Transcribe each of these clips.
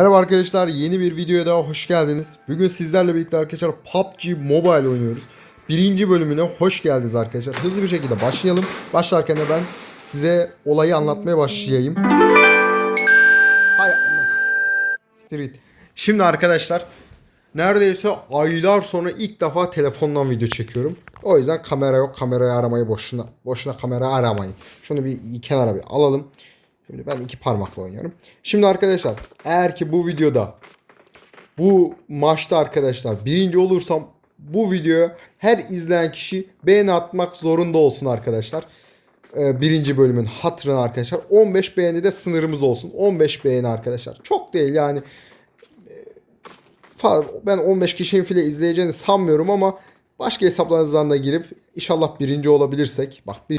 Merhaba arkadaşlar yeni bir videoya daha hoş geldiniz. Bugün sizlerle birlikte arkadaşlar PUBG Mobile oynuyoruz. Birinci bölümüne hoş geldiniz arkadaşlar. Hızlı bir şekilde başlayalım. Başlarken de ben size olayı anlatmaya başlayayım. Hay git. Şimdi arkadaşlar neredeyse aylar sonra ilk defa telefondan video çekiyorum. O yüzden kamera yok. Kamerayı aramayı boşuna boşuna kamera aramayın. Şunu bir kenara bir alalım. Şimdi ben iki parmakla oynuyorum. Şimdi arkadaşlar eğer ki bu videoda bu maçta arkadaşlar birinci olursam bu videoya her izleyen kişi beğeni atmak zorunda olsun arkadaşlar. Ee, birinci bölümün hatırına arkadaşlar. 15 beğeni de sınırımız olsun. 15 beğeni arkadaşlar. Çok değil yani. Ee, Ben 15 kişinin bile izleyeceğini sanmıyorum ama başka hesaplarınızdan da girip inşallah birinci olabilirsek. Bak bir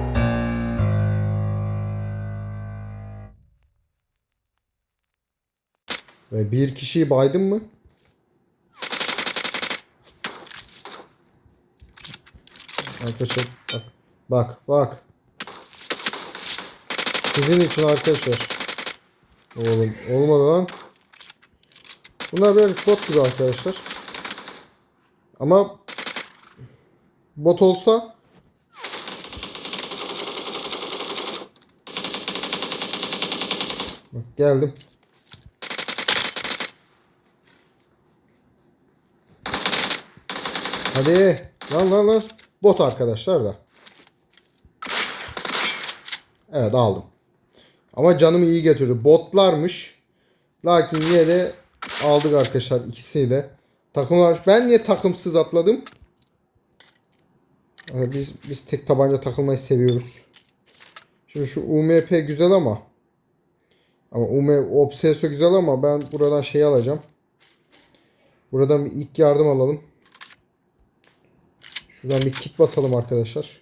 Ve bir kişiyi baydın mı? Arkadaşlar bak. Bak bak. Sizin için arkadaşlar. Oğlum olmadı lan. Bunlar böyle bot gibi arkadaşlar. Ama bot olsa Bak geldim. Hadi. Lan lan lan. Bot arkadaşlar da. Evet aldım. Ama canımı iyi götürdü. Botlarmış. Lakin yine de aldık arkadaşlar ikisini de. Takımlar. Ben niye takımsız atladım? Ee, Biz biz tek tabanca takılmayı seviyoruz. Şimdi şu UMP güzel ama Ama Ume Obsesio güzel ama ben buradan şey alacağım. Buradan bir ilk yardım alalım. Şuradan bir kit basalım arkadaşlar.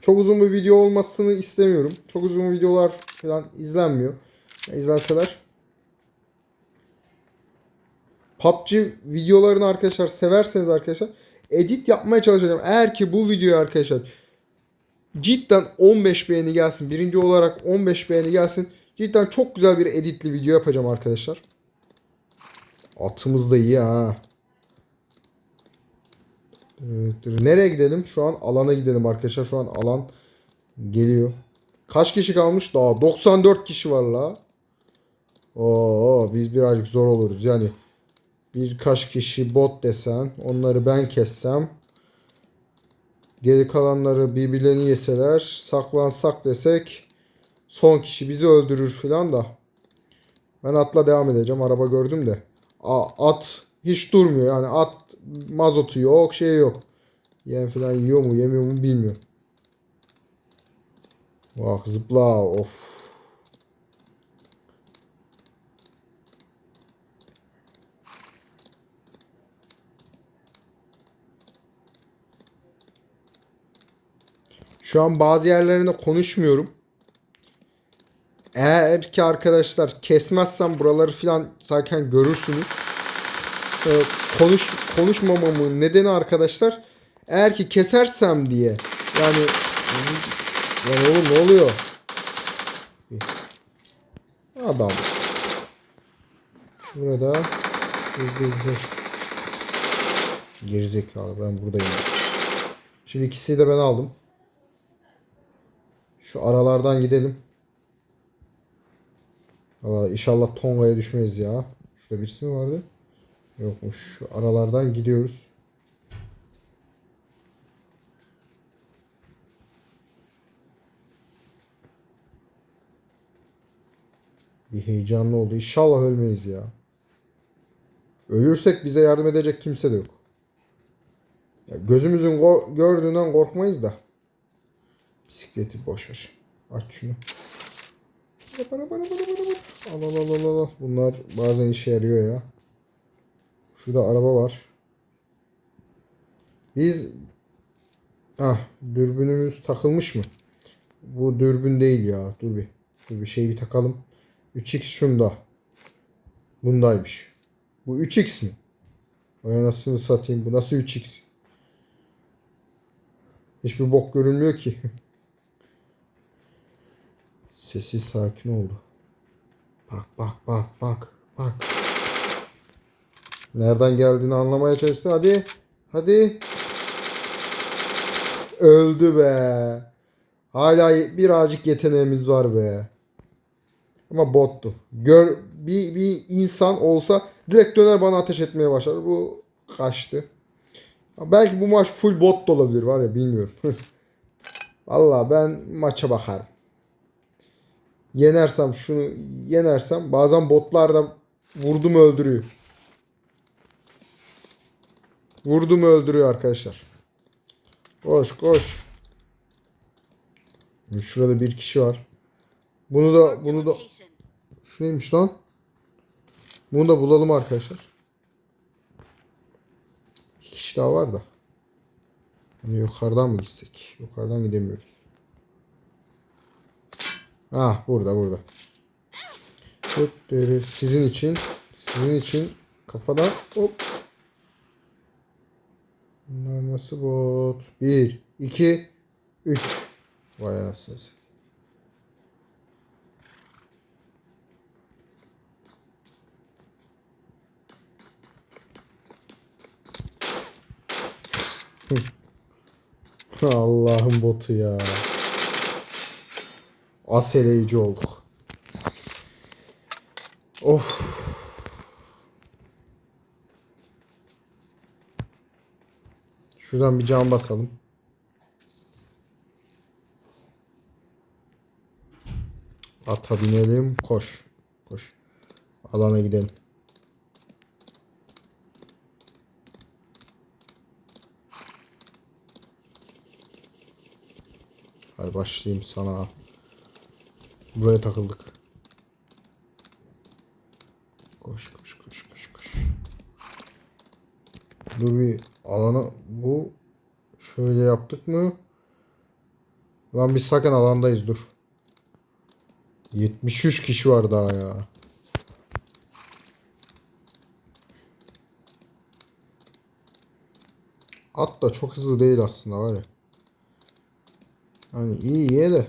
Çok uzun bir video olmasını istemiyorum. Çok uzun videolar falan izlenmiyor. Ya İzlenseler. PUBG videolarını arkadaşlar severseniz arkadaşlar edit yapmaya çalışacağım. Eğer ki bu videoyu arkadaşlar cidden 15 beğeni gelsin. Birinci olarak 15 beğeni gelsin. Cidden çok güzel bir editli video yapacağım arkadaşlar. Atımız da iyi ha. Evet. Nereye gidelim? Şu an alana gidelim arkadaşlar. Şu an alan geliyor. Kaç kişi kalmış? Daha 94 kişi var la. Oo, biz birazcık zor oluruz. Yani birkaç kişi bot desen, onları ben kessem, geri kalanları birbirlerini yeseler, saklansak desek, son kişi bizi öldürür filan da. Ben atla devam edeceğim. Araba gördüm de. A- at hiç durmuyor. Yani at mazotu yok, şey yok. Yem falan yiyor mu, yemiyor mu bilmiyorum. Bak zıpla of. Şu an bazı yerlerinde konuşmuyorum. Eğer ki arkadaşlar kesmezsem buraları falan zaten görürsünüz. Ee, konuş konuşmamamın nedeni arkadaşlar eğer ki kesersem diye yani yani oğlum ne oluyor? Adam. Burada Gerizekalı ben buradayım. Şimdi ikisini de ben aldım. Şu aralardan gidelim. Valla inşallah Tonga'ya düşmeyiz ya. Şurada birisi mi vardı? Yokmuş. Şu aralardan gidiyoruz. Bir heyecanlı oldu. İnşallah ölmeyiz ya. Ölürsek bize yardım edecek kimse de yok. Ya gözümüzün gördüğünden korkmayız da. Bisikleti boş ver. Aç şunu. Para. Al al al al al. Bunlar bazen işe yarıyor ya. Şurada araba var. Biz ah dürbünümüz takılmış mı? Bu dürbün değil ya. Dur bir. Dur bir şey bir takalım. 3x şunda. Bundaymış. Bu 3x mi? Vay anasını satayım. Bu nasıl 3x? Hiçbir bok görünmüyor ki. Sessiz sakin oldu. Bak bak bak bak bak. Nereden geldiğini anlamaya çalıştı. Hadi. Hadi. Öldü be. Hala birazcık yeteneğimiz var be. Ama bottu. Gör bir, bir insan olsa direkt döner bana ateş etmeye başlar. Bu kaçtı. Belki bu maç full bot da olabilir var ya bilmiyorum. Valla ben maça bakarım. Yenersem şunu yenersem bazen botlar da vurdum öldürüyor. Vurdum öldürüyor arkadaşlar. Koş koş. Şurada bir kişi var. Bunu da bunu da şu neymiş lan? Bunu da bulalım arkadaşlar. İki kişi daha var da. Hani yukarıdan mı gitsek? Yukarıdan gidemiyoruz. Ah burada burada. Sizin için sizin için kafadan hop. Bunlar nasıl bot? 1 2 3 Vay anasını. Allah'ın botu ya. Aseleyici olduk. Of. Şuradan bir cam basalım. Ata binelim. Koş. Koş. Alana gidelim. Hay başlayayım sana. Buraya takıldık. Koş koş koş koş koş. Dur bir alana bu şöyle yaptık mı? Lan biz sakın alandayız dur. 73 kişi var daha ya. At da çok hızlı değil aslında var ya. Hani iyi iyi de.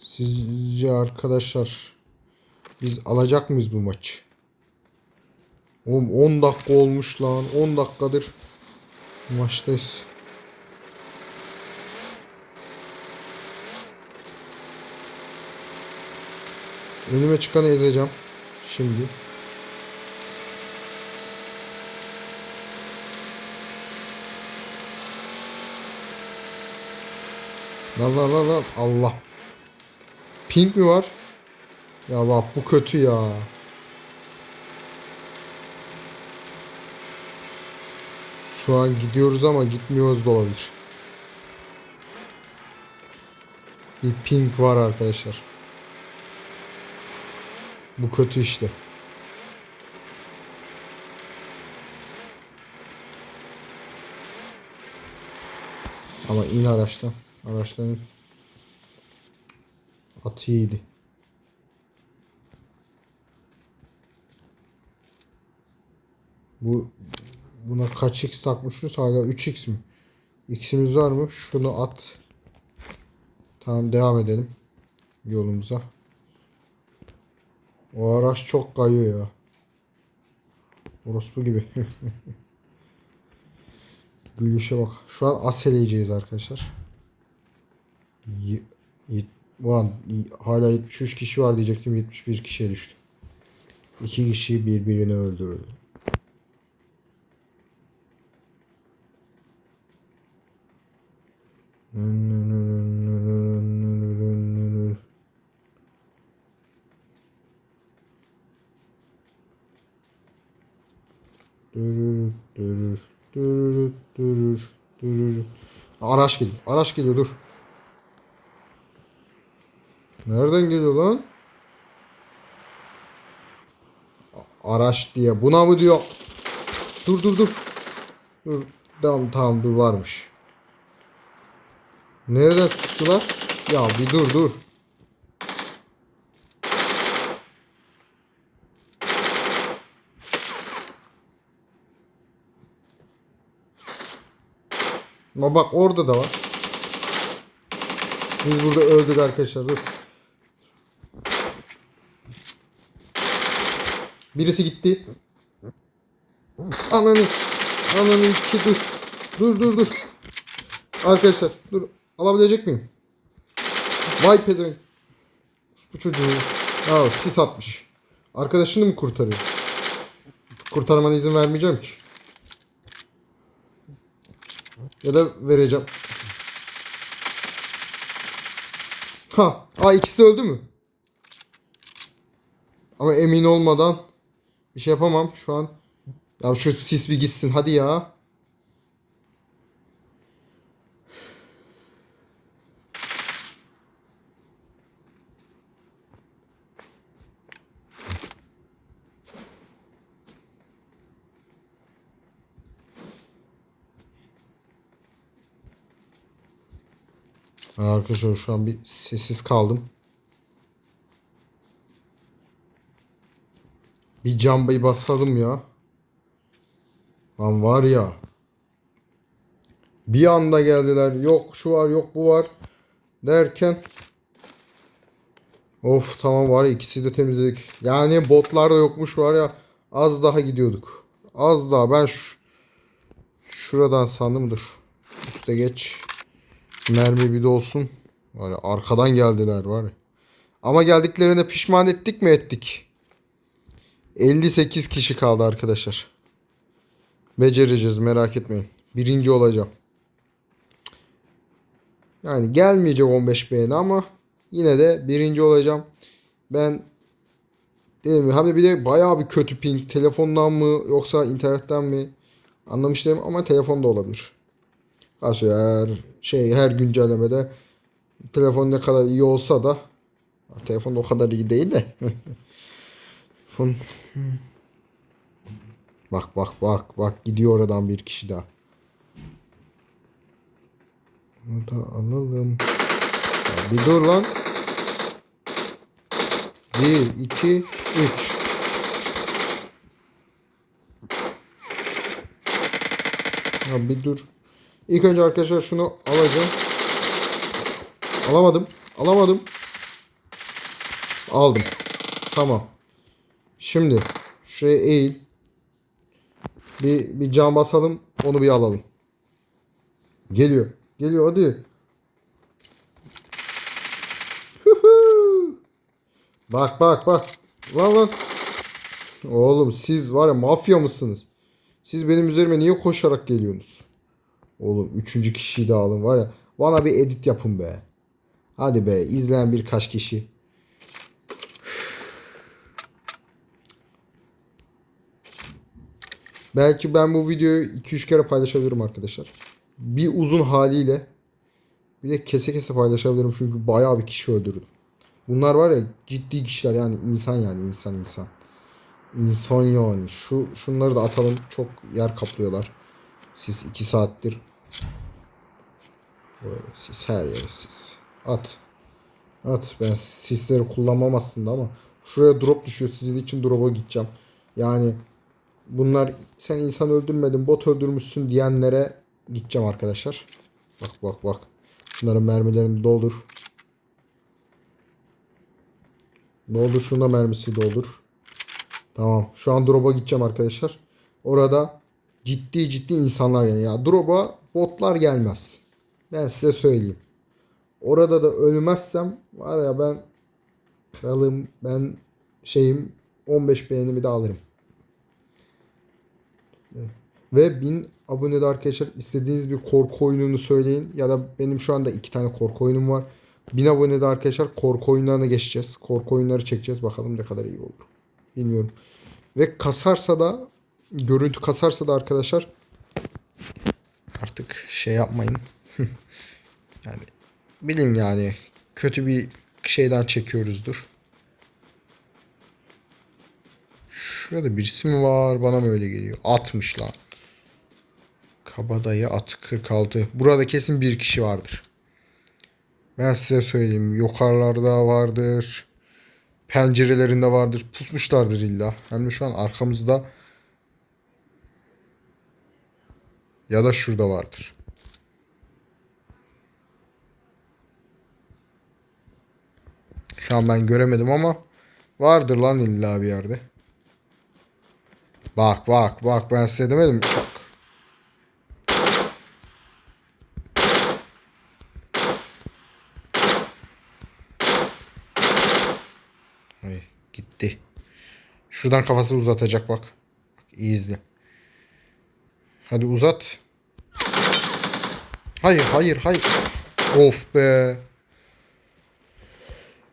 Sizce arkadaşlar biz alacak mıyız bu maçı? Oğlum 10 dakika olmuş lan. 10 dakikadır maçtayız. Önüme çıkanı ezeceğim. Şimdi. Lan lan lan lan. Allah. Pink mi var? Ya bak bu kötü ya. Şu an gidiyoruz ama gitmiyoruz da olabilir. Bir pink var arkadaşlar. Bu kötü işte. Ama in araçtan. Araçtan At iyiydi. Bu buna kaç x takmışız? Hala 3x mi? X'imiz var mı? Şunu at. Tamam devam edelim yolumuza. O araç çok kayıyor ya. Orospu gibi. Gülüşe bak. Şu an aseleyeceğiz arkadaşlar. Y- Ulan hala 73 kişi var diyecektim 71 kişiye düştü. İki kişi birbirini öldürdü. Araç geliyor. Araç geliyor dur. Nereden geliyor lan? Araç diye. Buna mı diyor? Dur dur dur. Dur. Tamam tamam dur varmış. Nereden sıktılar? Ya bir dur dur. Ama bak orada da var. Biz burada öldük arkadaşlar. Dur. Birisi gitti. Ananı. Ananı dur. Dur dur dur. Arkadaşlar dur. Alabilecek miyim? Vay pezevenk. Bu çocuğu. Aa sis atmış. Arkadaşını mı kurtarıyor? Kurtarmana izin vermeyeceğim ki. Ya da vereceğim. Ha, aa ikisi de öldü mü? Ama emin olmadan bir şey yapamam şu an. Ya şu sis bir gitsin hadi ya. Arkadaşlar şu an bir sessiz kaldım. Bir cambayı basalım ya. Lan var ya. Bir anda geldiler. Yok şu var yok bu var. Derken. Of tamam var ya ikisi de temizledik. Yani botlar da yokmuş var ya. Az daha gidiyorduk. Az daha ben şu, şuradan sandım dur. Üste geç. Mermi bir de olsun. Var ya, arkadan geldiler var ya. Ama geldiklerine pişman ettik mi ettik. 58 kişi kaldı arkadaşlar. Becereceğiz merak etmeyin. Birinci olacağım. Yani gelmeyecek 15 beğeni ama yine de birinci olacağım. Ben değil mi? De bir de bayağı bir kötü ping. Telefondan mı yoksa internetten mi anlamış değilim ama telefonda olabilir. Kasıyor. Her şey her güncellemede telefon ne kadar iyi olsa da telefon o kadar iyi değil de. Telefon Bak bak bak bak gidiyor oradan bir kişi daha. Bunu da alalım. Bir dur lan. Bir, iki, üç. Ya bir dur. İlk önce arkadaşlar şunu alacağım. Alamadım. Alamadım. Aldım. Tamam. Şimdi şuraya eğil. Bir, bir cam basalım. Onu bir alalım. Geliyor. Geliyor hadi. Bak bak bak. Lan lan. Oğlum siz var ya mafya mısınız? Siz benim üzerime niye koşarak geliyorsunuz? Oğlum üçüncü kişiyi de alın var ya. Bana bir edit yapın be. Hadi be izleyen birkaç kişi. Belki ben bu videoyu 2-3 kere paylaşabilirim arkadaşlar. Bir uzun haliyle bir de kese kese paylaşabilirim çünkü bayağı bir kişi öldürdüm. Bunlar var ya ciddi kişiler yani insan yani insan insan. İnsan yani. Şu şunları da atalım. Çok yer kaplıyorlar. Siz 2 saattir Böyle sis her yere sis. At. At. Ben sisleri kullanmam aslında ama şuraya drop düşüyor. Sizin için drop'a gideceğim. Yani bunlar sen insan öldürmedin bot öldürmüşsün diyenlere gideceğim arkadaşlar. Bak bak bak. Şunların mermilerini doldur. Doldur şuna mermisi doldur. Tamam. Şu an drop'a gideceğim arkadaşlar. Orada ciddi ciddi insanlar yani. Ya drop'a botlar gelmez. Ben size söyleyeyim. Orada da ölmezsem var ya ben kralım ben şeyim 15 beğenimi de alırım. Ve 1000 abonede arkadaşlar istediğiniz bir korku oyununu söyleyin. Ya da benim şu anda iki tane korku oyunum var. 1000 abonede arkadaşlar korku oyunlarına geçeceğiz. Korku oyunları çekeceğiz. Bakalım ne kadar iyi olur. Bilmiyorum. Ve kasarsa da görüntü kasarsa da arkadaşlar artık şey yapmayın. yani bilin yani kötü bir şeyden çekiyoruzdur. Şurada birisi mi var? Bana mı öyle geliyor? 60 lan. Kabadayı at 46. Burada kesin bir kişi vardır. Ben size söyleyeyim. Yukarılarda vardır. Pencerelerinde vardır. Pusmuşlardır illa. Hem de şu an arkamızda ya da şurada vardır. Şu an ben göremedim ama vardır lan illa bir yerde. Bak bak bak ben size demedim. Bak. Ay, gitti. Şuradan kafası uzatacak bak. Bak iyi izle. Hadi uzat. Hayır hayır hayır. Of be.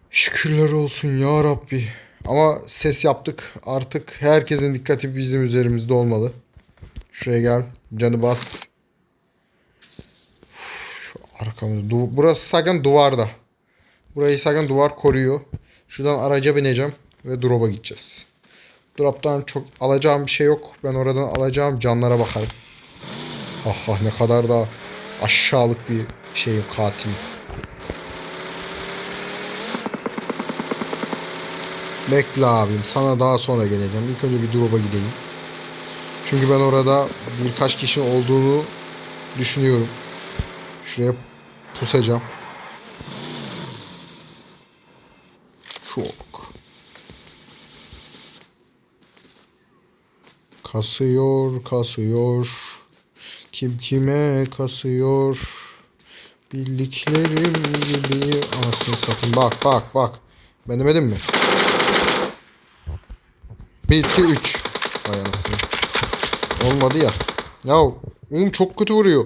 Şükürler olsun ya Rabbi. Ama ses yaptık. Artık herkesin dikkati bizim üzerimizde olmalı. Şuraya gel. Canı bas. Şu arkamızda. Du- Burası sakın duvarda. Burayı sakın duvar koruyor. Şuradan araca bineceğim ve drop'a gideceğiz. Drop'tan çok alacağım bir şey yok. Ben oradan alacağım canlara bakarım. Ah ah ne kadar da aşağılık bir şeyim katilim. Bekle abim sana daha sonra geleceğim. İlk önce bir drop'a gideyim. Çünkü ben orada birkaç kişi olduğunu düşünüyorum. Şuraya pusacağım. Çok. Kasıyor, kasıyor. Kim kime kasıyor? Bildiklerim gibi anasını satayım. Bak bak bak. Ben demedim mi? 1 2 3. Vay anasını. Olmadı ya. Ya oğlum çok kötü vuruyor.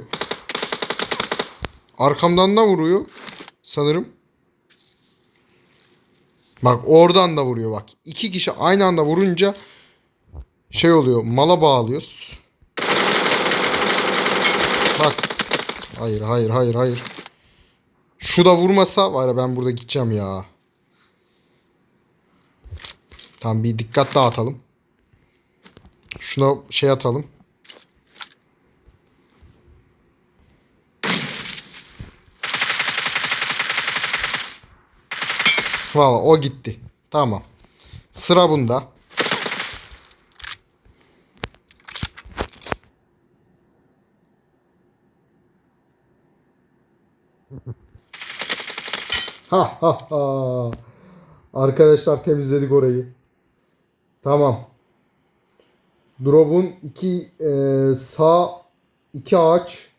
Arkamdan da vuruyor. Sanırım. Bak oradan da vuruyor bak. İki kişi aynı anda vurunca şey oluyor. Mala bağlıyoruz. Bak. Hayır hayır hayır hayır. Şu da vurmasa var ya ben burada gideceğim ya. Tamam bir dikkat dağıtalım. Şuna şey atalım. Valla o gitti. Tamam. Sıra bunda. Ha ha ha. Arkadaşlar temizledik orayı. Tamam. Drop'un iki e, sağ iki ağaç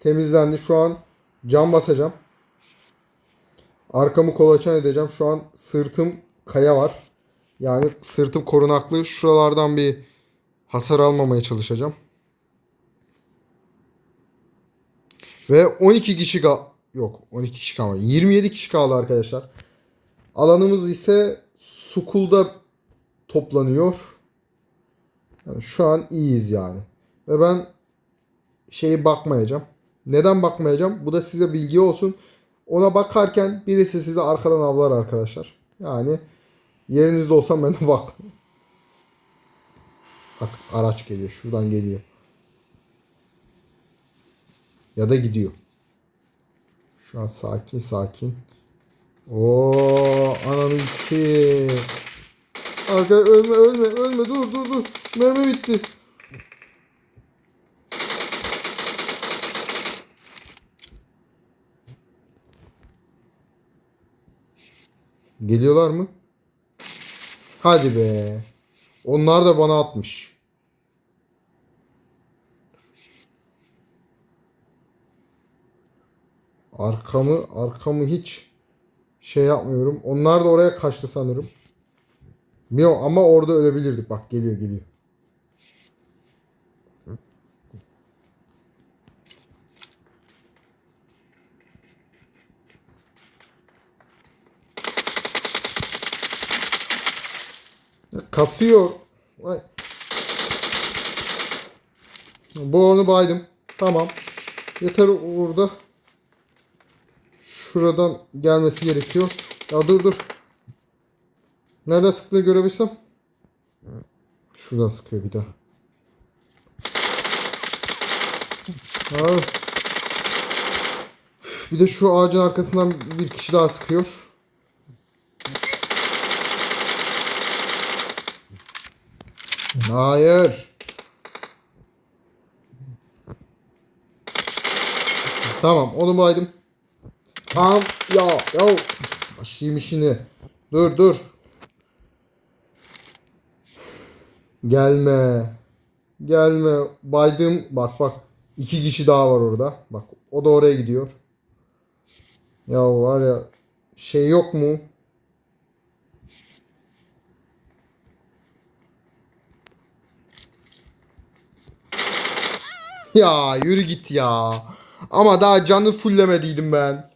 temizlendi. Şu an cam basacağım. Arkamı kolaçan edeceğim. Şu an sırtım kaya var. Yani sırtım korunaklı. Şuralardan bir hasar almamaya çalışacağım. Ve 12 kişi yok 12 kişi kalmadı. 27 kişi kaldı arkadaşlar. Alanımız ise Sukul'da toplanıyor. Yani şu an iyiyiz yani. Ve ben şeyi bakmayacağım. Neden bakmayacağım? Bu da size bilgi olsun. Ona bakarken birisi sizi arkadan avlar arkadaşlar. Yani yerinizde olsam ben de bak. Bak araç geliyor. Şuradan geliyor. Ya da gidiyor. Şu an sakin sakin. Oo ananı gitti. Arka ölme ölme ölme dur dur dur. Mermi bitti. Geliyorlar mı? Hadi be. Onlar da bana atmış. Arkamı arkamı hiç şey yapmıyorum. Onlar da oraya kaçtı sanırım. Bilmiyorum ama orada ölebilirdik. Bak geliyor geliyor. Kasıyor. Vay. Bu onu baydım. Tamam. Yeter orada. Şuradan gelmesi gerekiyor. Ya dur dur. Nereden sıktığını görebilsem. Şuradan sıkıyor bir daha. Ha. Bir de şu ağacın arkasından bir kişi daha sıkıyor. Hayır. Tamam onu baydım. Tamam ya ya. Aşıyım işini. Dur dur. Gelme. Gelme. Baydım. Bak bak. İki kişi daha var orada. Bak o da oraya gidiyor. Ya var ya şey yok mu? Ya yürü git ya. Ama daha canı fullemediydim ben.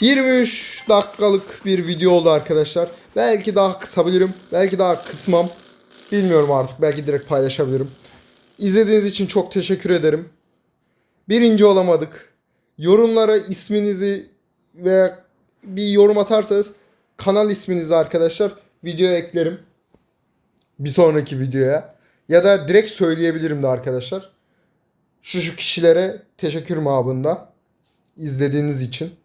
23 dakikalık bir video oldu arkadaşlar. Belki daha kısabilirim. Belki daha kısmam. Bilmiyorum artık. Belki direkt paylaşabilirim. İzlediğiniz için çok teşekkür ederim. Birinci olamadık. Yorumlara isminizi ve bir yorum atarsanız kanal isminizi arkadaşlar videoya eklerim. Bir sonraki videoya. Ya da direkt söyleyebilirim de arkadaşlar. Şu şu kişilere teşekkür mabında izlediğiniz için.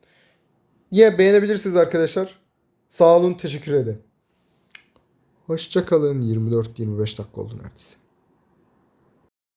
Yine beğenebilirsiniz arkadaşlar. Sağ olun, teşekkür ederim. Hoşçakalın. 24-25 dakika oldu neredeyse.